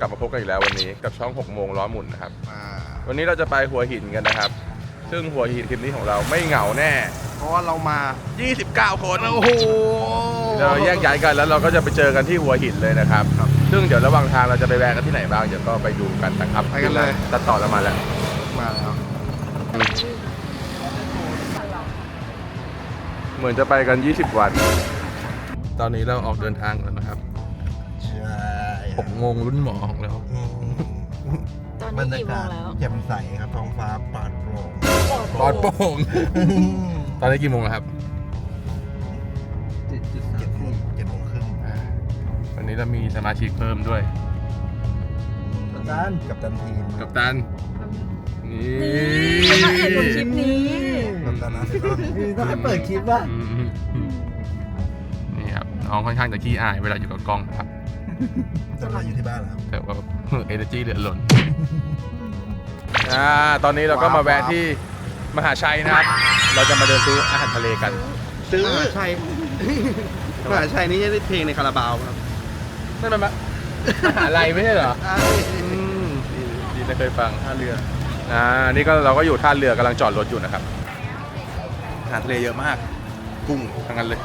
กลับมาพบกันอีกแล้ววันนี้กับช่อง 6 โมงล้อหมุนนะครับ อ่าวันนี้เราจะไปหัวหินกันนะครับ ซึ่งหัวหินทริปนี้ของเราไม่เหงาแน่ เพราะว่าเรามา 29 คนโอ้โห เราแยกย้ายกันแล้วเราก็จะไปเจอกันที่หัวหินเลยนะครับ ซึ่งเดี๋ยวระหว่างทางเราจะไปแวะกันที่ไหนบ้างเดี๋ยวก็ไปดูกันนะครับไปกันเลย ตัดต่อแล้วมาแล้ว มาแล้วเหมือนจะไปกัน 20 วัน ตอนนี้เราออกเดินทางแล้วนะครับใช่ 6โมงรุ่นหมอของเรา อืมตอนบรนี้รยากี่โมกางศแล้วแจ่มใสครับท้องฟ้าปลอดโปร่งปลอดโปร่ง ตอนนี้กี่โมงแล้วครับ เจ็ดจุดเจ็ดโมงเจ็ดโมงครึ่งวันนี้เรามีสมาชิกเพิ่มด้วย กับตันกับตันทีมกับตัน นี่นี่เป็นพระเอกของคลิปนี้ กับตันนะเดี๋ยวก็ต้องให้เปิดคลิปว่ะอืมนี่ครับ น้องค่อนข้างจะขี้อายเวลาอยู่กับกล้องนะครับ จะมาอยู่ที่บ้านแล้วครับ แต่ว่าเอเนจีเหลือล้นอ่าตอนนี้เราก็มาแวะที่มหาชัยนะครับ เราจะมาเดินซื้ออาหารทะเลกัน ซื้อมหาชัยมหาชัยนี่ได้เพลงในคาราบาวครับนั่นมันมะ มหาลัยไม่ใช่เหรอใช่อืมดีดีนะเคยฟัง ท่าเรืออ่า นี่ก็เราก็อยู่ท่าเรือกำลังจอดรถอยู่นะครับ อาหารทะเลเยอะมาก กุ้งทั้งนั้นเลย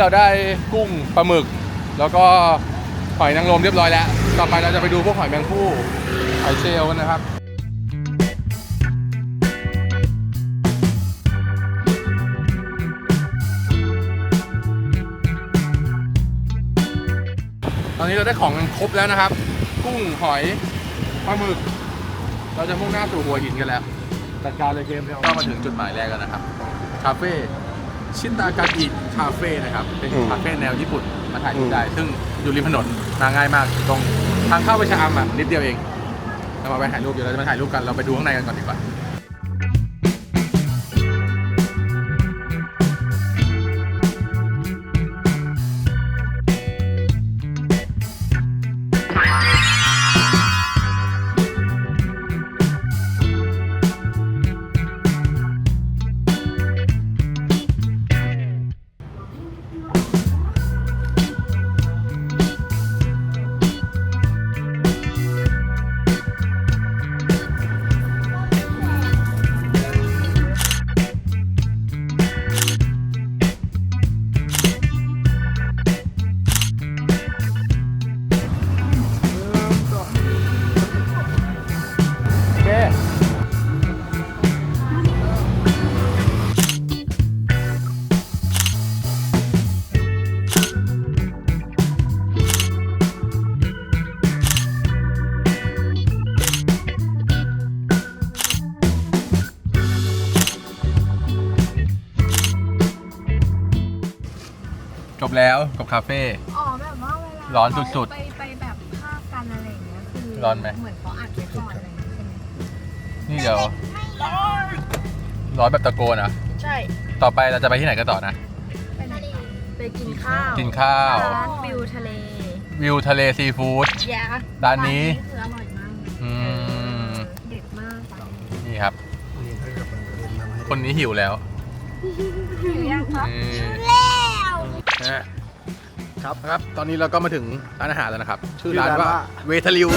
เราได้กุ้งปลาหมึก แล้วก็หอยนางรมเรียบร้อยแล้ว ต่อไปเราจะไปดูพวกหอยแมงผู้หอยเชลล์กันนะครับตอนนี้เราได้ของกันครบแล้วนะครับ กุ้งหอยปลาหมึก เราจะมุ่งหน้าสู่หัวหินกันแล้วจัดการเลยเกมเราก็มาถึงจุดหมายแรกแล้วนะครับ คาเฟ่ ชินตากากิคาเฟ่นะครับ เป็นคาเฟ่แนวญี่ปุ่นมาถ่ายรูปได้ ซึ่งอยู่ริมถนนมาง่ายมาก ตรงทางเข้าไปชะอำอะนิดเดียวเองเรามาไปถ่ายรูปเดี๋ยวเราจะมาถ่ายรูปกันเราไปดูข้างในกันก่อนดีกว่า บแล้วกับคาเฟ่ อ๋อแบบว่าเวลาร้อนสุดๆ ไปไปแบบภาพกันอะไรอย่างเงี้ยคือร้อนไหม เหมือนเขาอัดไว้ก่อนอะไรอย่างเงี้ยใช่ไหมนี่เดี๋ยวร้อนแบบตะโกนอะใช่ต่อไปเราจะไปที่ไหนกันต่อนะไปไหนไปกินข้าวกินข้าว ร้านวิวทะเล วิวทะเลซีฟู้ดแย่ร้านนี้ คืออร่อยมากอืม เด็ดมากร้านนี้นี่ครับนี่ถ้าเกิดมันเรียนทำให้คนนี้หิวแล้ว หิวยังครับนี่ นะครับครับตอนนี้เราก็มาถึงร้านอาหารแล้วนะครับ ชื่อร้านว่าเวทลิว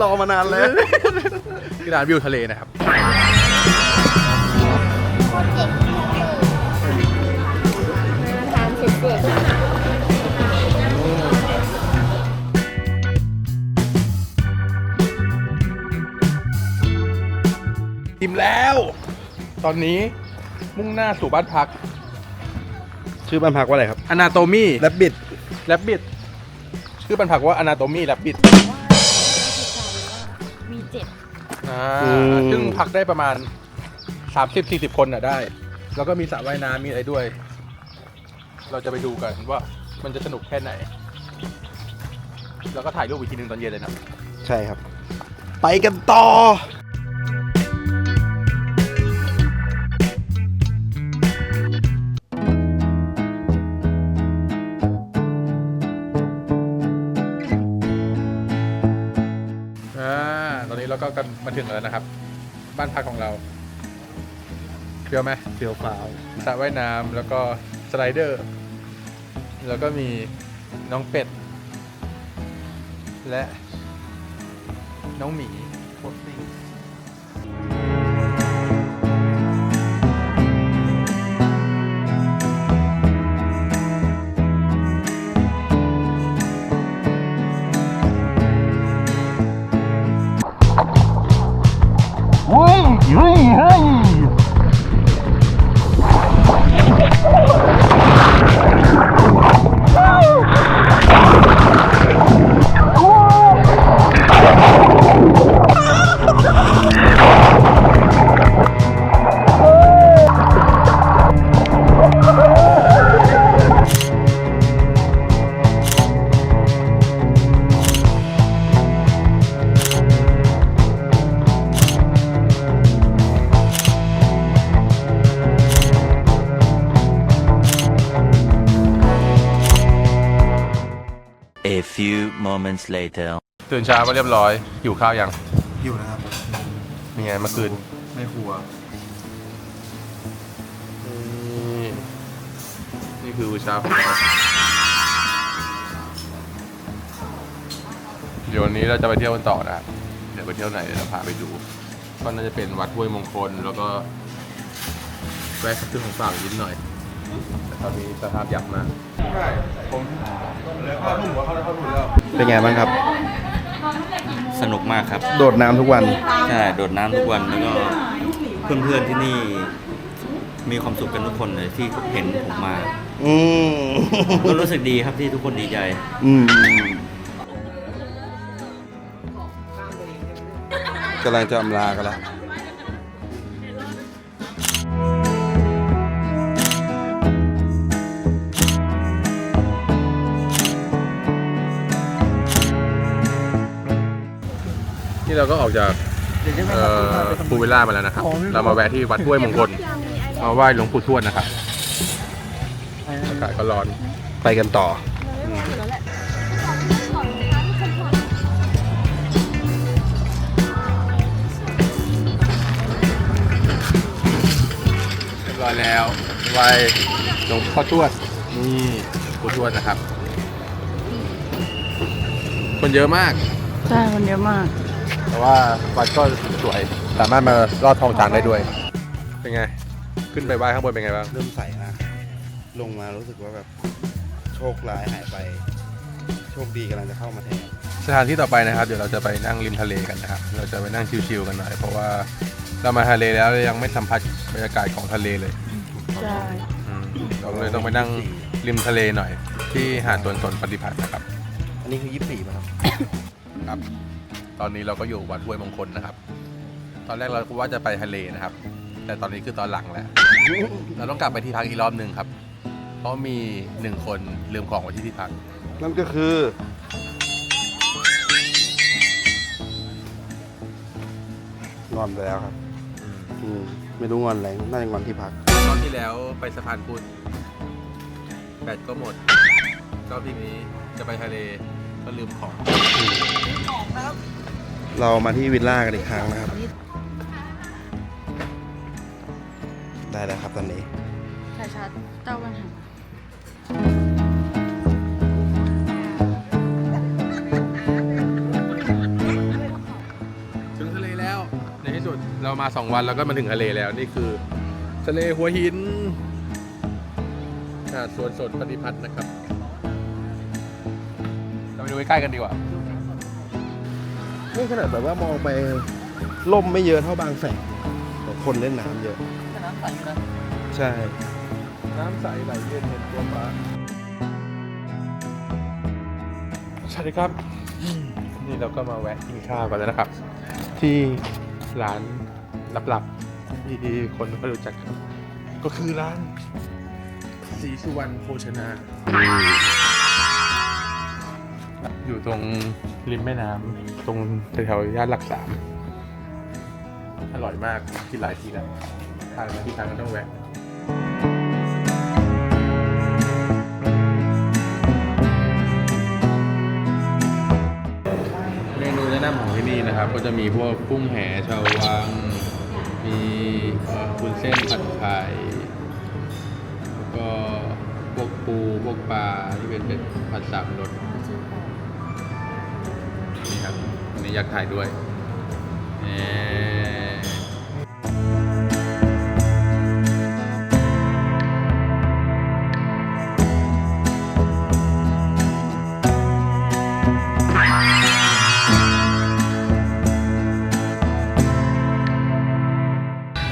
รอมานานแล้วที่ร้านวิวทะเลนะครับทานสุดๆอิ่มแล้ว ตอนนี้มุ่งหน้าสู่บ้านพัก ชื่อบ้านพักว่าอะไรครับอนาโตมีแรบบิดแรบบิทชื่อบ้านพักว่าอนาโตมีแรบบิทมีเจ็ดอ่าซึ่งพักได้ประมาณ 30-40 คนน่ะได้ แล้วก็มีสระว่ายน้ำมีอะไรด้วย เราจะไปดูกันว่ามันจะสนุกแค่ไหน แล้วก็ถ่ายรูปอีกทีหนึงตอนเย็นเลยนะ ใช่ครับ ไปกันต่อ ถึงแล้วนะครับ บ้านพักของเราเฟี้ยวไหมเฟียวฟ้าวสระว่ายน้ำแล้วก็สไลเดอร์ แล้วก็มีน้องเป็ด และน้องหมี moments later. ตื่นเช้ามาเรียบร้อยอยู่ข้าวยังอยู่นะครับมีไงเมื่อคืนในครัวนี่นี่คือมื้อเช้าของเราเดี๋ยววันนี้เราจะไปเที่ยวกันต่อนะครับเดี๋ยวไปเที่ยวไหนเดี๋ยวเราพาไปดูก็น่าจะเป็นวัดห้วยมงคลแล้วก็แวะซื้อของฝากนิดหน่อยแต่ตอนนี้สภาพยับมาก ผมเป็นไงบ้างครับ สนุกมากครับ โดดน้ำทุกวัน ใช่ โดดน้ำทุกวันแล้วก็เพื่อนๆที่นี่ มีความสุขกันทุกคนเลยที่เห็นผมมา อืมก็รู้สึกดีครับที่ทุกคนดีใจ อืมกำลังจะอำลากันแล้ว เราก็ออกจากเอ่อภูวิลล่ามาแล้วนะครับ เรามาแวะที่วัดห้วยมงคลมาไหว้หลวงปู่ทวดนะครับอากาศก็ร้อนไปกันต่อเรียบร้อยแล้วไหว้หลวงพ่อทวดนี่หลวงปู่ทวดนะครับ คนเยอะมาก ใช่ คนเยอะมาก แต่ว่าวัดก็สวย สามารถมาลอดทองจานได้ด้วย เป็นไง ขึ้นไปไหว้ข้างบนเป็นไงบ้าง เริ่มใสนะลงมารู้สึกว่าแบบโชคร้ายหายไป โชคดีกำลังจะเข้ามาแทน สถานที่ต่อไปนะครับ เดี๋ยวเราจะไปนั่งริมทะเลกันนะครับ เราจะไปนั่งชิลๆกันหน่อย เพราะว่าเรามาทะเลแล้วยังไม่สัมผัสบรรยากาศของทะเลเลยใช่อืมเราเลยต้องไปนั่งริมทะเลหน่อย ที่หาดสวนสนปฏิพัฒน์นะครับ อันนี้คือยี่สี่ป่ะครับ ครับ ตอนนี้เราก็อยู่วัดห้วยมงคลนะครับ ตอนแรกเราก็ว่าจะไปทะเลนะครับ แต่ตอนนี้คือตอนหลังแล้ว เราต้องกลับไปที่พักอีกรอบหนึ่งครับ เพราะมีหนึ่งคนลืมของไว้ที่ที่พัก นั่นก็คือ งอนไปแล้วครับ อืมไม่รู้งอนอะไร น่าจะงอนที่พัก รอบที่แล้วไปสะพานพุทธแบตก็หมด รอบที่นี้จะไปทะเลก็ลืมของ เรามาที่วิลล่ากันอีกครั้งนะครับ ได้แล้วครับตอนนี้ใช่ชัดเต้าปัญหาถึงทะเลแล้ว ในที่สุดเรามาสองวันแล้วก็มาถึงทะเลแล้วนี่คือ ทะเลหัวหินหาดสวนสนปฏิพัฒน์นะครับ เราไปดูใกล้ๆกันดีกว่า นี่ขนาดแบบว่ามองไปล่มไม่เยอะเท่าบางแสนแต่คนเล่นน้ำเยอะ น้ำใสนะใช่ น้ำใสไหลเย็นเห็นตัวฟ้าสวัสดีครับ นี่เราก็มาแวะกินข้าวกันแล้วนะครับ ที่ร้านลับๆที่คนไม่ค่อยรู้จักครับก็คือร้านสีสุวรรณโภชนา อยู่ตรง ริมแม่น้ำตรงแถวๆย่านหลักสามอร่อยมากกินหลายทีแล้วทานมาที่ทานก็ต้องแวะเมนูแนะนำของที่นี่นะครับ ก็จะมีพวกกุ้งแหชาววัง มีคุนเส้นผัดไข่แล้วก็พวกปูพวกปลาที่เป็นเป็นผัดสามรส นี้อยากถ่ายด้วยส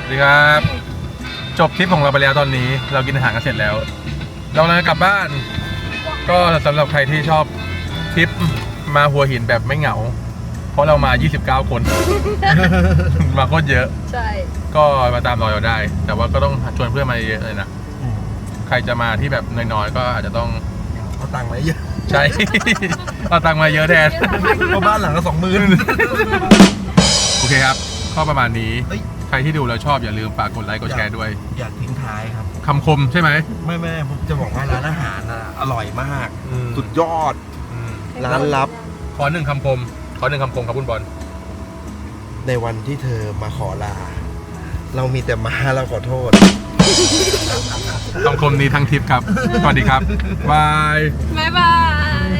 วัสดีครับ จบทริปของเราไปแล้วตอนนี้เรากินอาหารกันเสร็จแล้ว เรากำลังจะกลับบ้าน ก็สำหรับใครที่ชอบทริปมาหัวหินแบบไม่เหงา เพราะเรามา 29 คน มาโคตรเยอะ ใช่ ก็มาตามรอยเราได้ แต่ว่าก็ต้องชวนเพื่อนมาเยอะเลยนะ ใครจะมาที่แบบน้อยๆ ก็อาจจะต้องเอาตังค์มาเยอะใช้เอาตังค์มาเยอะแทนเพราะบ้านหลังละสองหมื่นโอเคครับ ก็ประมาณนี้เฮ้ย ใครที่ดูแล้วชอบอย่าลืมฝากกดไลค์กดแชร์ด้วยอยากทิ้งท้ายครับ คำคมใช่ไหม ไม่ไม่ผมจะบอกว่าร้านอาหารน่ะอร่อยมากอืมสุดยอดอืมร้านลับ ขอหนึ่งคำคม ขอหนึ่งคำคมครับคุณบอลในวันที่เธอมาขอลา เรามีแต่มาเราขอโทษคำคมนี้ทั้งทริปครับ สวัสดีครับบาย บ๊ายบาย